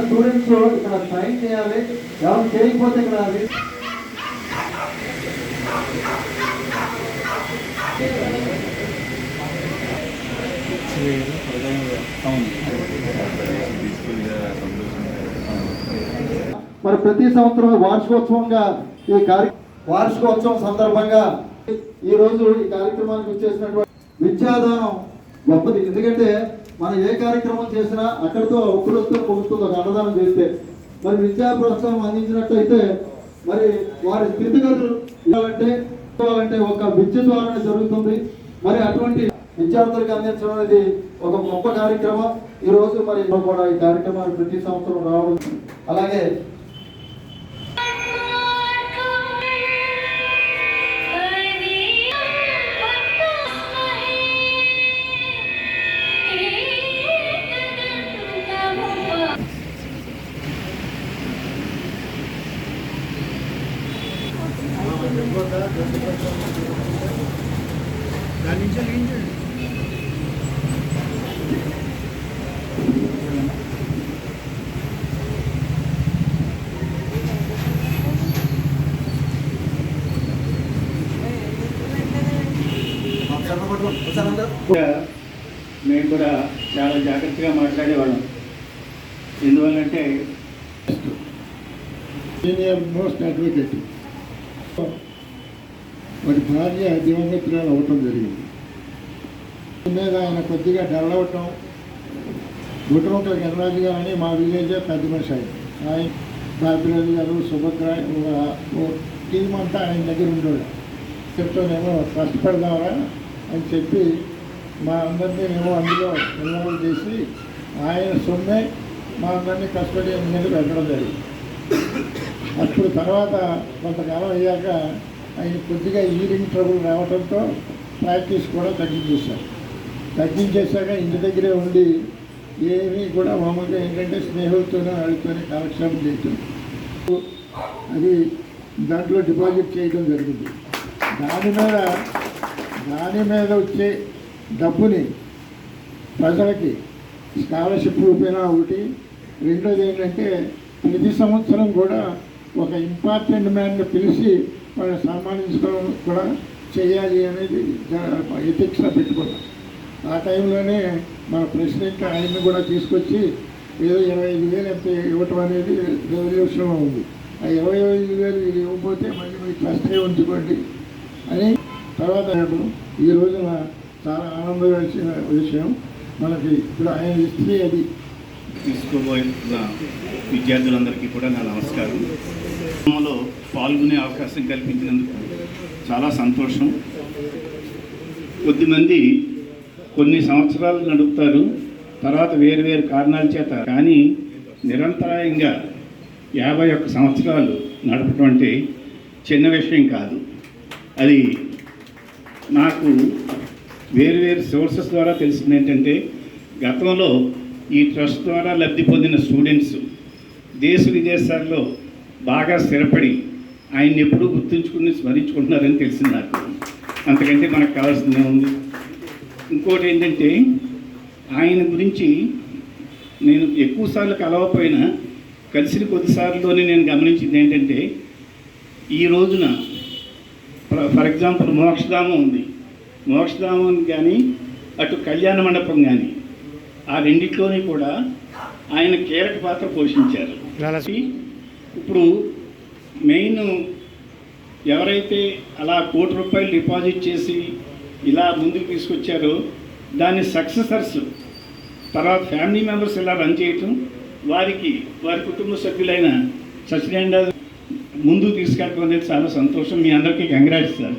Students ఇక్కడ sign చేయాలి ఎవరు చేయకపోతే ఇక్కడ అది మరి ప్రతి సంవత్సరం వార్షికోత్సవంగా ఈ కార్య వార్షికోత్సవం సందర్భంగా ఈ రోజు ఈ కార్యక్రమానికి వచ్చేసినటువంటి విద్యాదానం గొప్పది. ఎందుకంటే మనం ఏ కార్యక్రమం చేసినా అక్కడితో ఒక్కడితో పొగుతుంది ఒక అన్నదానం చేస్తే మరి విద్యా ప్రోత్సాహం అందించినట్టయితే మరి వారి స్థితిగతులు ఇవ్వాలంటే ఒక విద్య ద్వారానే జరుగుతుంది. మరి అటువంటి విద్యార్థులకు అందించడం అనేది ఒక గొప్ప కార్యక్రమం. ఈ రోజు మరి కూడా ఈ కార్యక్రమాలు ప్రతి సంవత్సరం రావడం. అలాగే తర్వాత దాని నుంచి కూడా మేము కూడా చాలా జాగ్రత్తగా మాట్లాడేవాళ్ళం. ఎందువల్లంటే సీనియర్ మోస్ట్ అడ్వకేట్ వారి భార్య దివంగతురాలు అవ్వటం జరిగింది. మీద ఆయన కొద్దిగా డల్ అవ్వటం గుట్టముక్కల గణరాజు గారు అని మా విలేజ్ పెద్ద మనిషి ఆయన. ఆయన బాబిరాజు గారు సుభద్ర ఓ టీం అంతా ఆయన దగ్గర ఉండేవాడు చెప్తానేమో ట్రస్ట్ అని చెప్పి మా అందరినీ మేము అందులో ఇన్వాల్వ్ చేసి ఆయన సొమ్మే మా అందరినీ కష్టపడి మీద పెట్టడం జరిగింది. అప్పుడు తర్వాత కొంతకాలం అయ్యాక ఆయన కొద్దిగా ఈరింగ్ ట్రబుల్ రావడంతో ప్రాక్టీస్ కూడా తగ్గించేశారు. తగ్గించేశాక ఇంటి దగ్గరే ఉండి ఏమీ కూడా మామూలుగా ఏంటంటే స్నేహితులతోనే వాళ్ళతోనే కాలక్షేపం చేయటం. అది దాంట్లో డిపాజిట్ చేయడం జరిగింది. దాని మీద దాని మీద వచ్చే డబ్బుని ప్రజలకి స్కాలర్షిప్ రూపేణా ఒకటి రెండోది ఏంటంటే ప్రతి సంవత్సరం కూడా ఒక ఇంపార్టెంట్ మ్యాన్ని పిలిచి వాళ్ళని సన్మానించడం కూడా చేయాలి అనేది ఎథిక్స్లో పెట్టుకున్నాం. ఆ టైంలోనే మన ప్రెసిడెంట్ ఆయన్ని కూడా తీసుకొచ్చి ఏదో ఇరవై ఐదు వేలు ఎంత ఇవ్వటం అనేది రెవల్యూషన్లో ఉంది. ఆ ఇరవై ఐదు వేలు ఇవ్వకపోతే మళ్ళీ మీ ట్రస్టే ఉంచుకోండి అని తర్వాత ఈ రోజున చాలా ఆనందం విషయం. మనకి ఇప్పుడు ఆయన హిస్టరీ అది. తీసుకోబోయే విద్యార్థులందరికీ కూడా నా నమస్కారం. కార్యక్రమంలో పాల్గొనే అవకాశం కల్పించినందుకు చాలా సంతోషం. కొద్దిమంది కొన్ని సంవత్సరాలు నడుపుతారు తర్వాత వేరు వేరు కారణాల చేత కానీ నిరంతరాయంగా యాభై ఒక్క సంవత్సరాలు నడపడం అంటే చిన్న విషయం కాదు. అది నాకు వేరు వేరు సోర్సెస్ ద్వారా తెలిసింది ఏంటంటే గతంలో ఈ ట్రస్ట్ ద్వారా లబ్ధి పొందిన స్టూడెంట్స్ దేశ విదేశాల్లో బాగా స్థిరపడి ఆయన్ని ఎప్పుడూ గుర్తుంచుకుని స్మరించుకుంటున్నారని తెలిసింది నాకు. అంతకంటే మనకు కావాల్సిందే ఉంది. ఇంకోటి ఏంటంటే ఆయన గురించి నేను ఎక్కువసార్లు కలవకపోయినా కలిసిన కొద్దిసార్లులోనే నేను గమనించింది ఏంటంటే ఈ రోజున ఫర్- ఫర్ ఎగ్జాంపుల్ మోక్షధామం ఉంది. మోక్షధామం కానీ అటు కళ్యాణ మండపం కానీ ఆ రెండిట్లోని కూడా ఆయన కీలక పాత్ర పోషించారు. ఇప్పుడు మెయిన్ ఎవరైతే అలా కోటి రూపాయలు డిపాజిట్ చేసి ఇలా ముందుకు తీసుకొచ్చారో దాని సక్సెసర్స్ తర్వాత ఫ్యామిలీ మెంబర్స్ ఇలా రన్ చేయటం వారికి వారి కుటుంబ సభ్యులైన సచిన్ ముందు తీసుకెళ్ళడం అనేది చాలా సంతోషం. మీ అందరికీ కంగ్రాట్స్ సార్.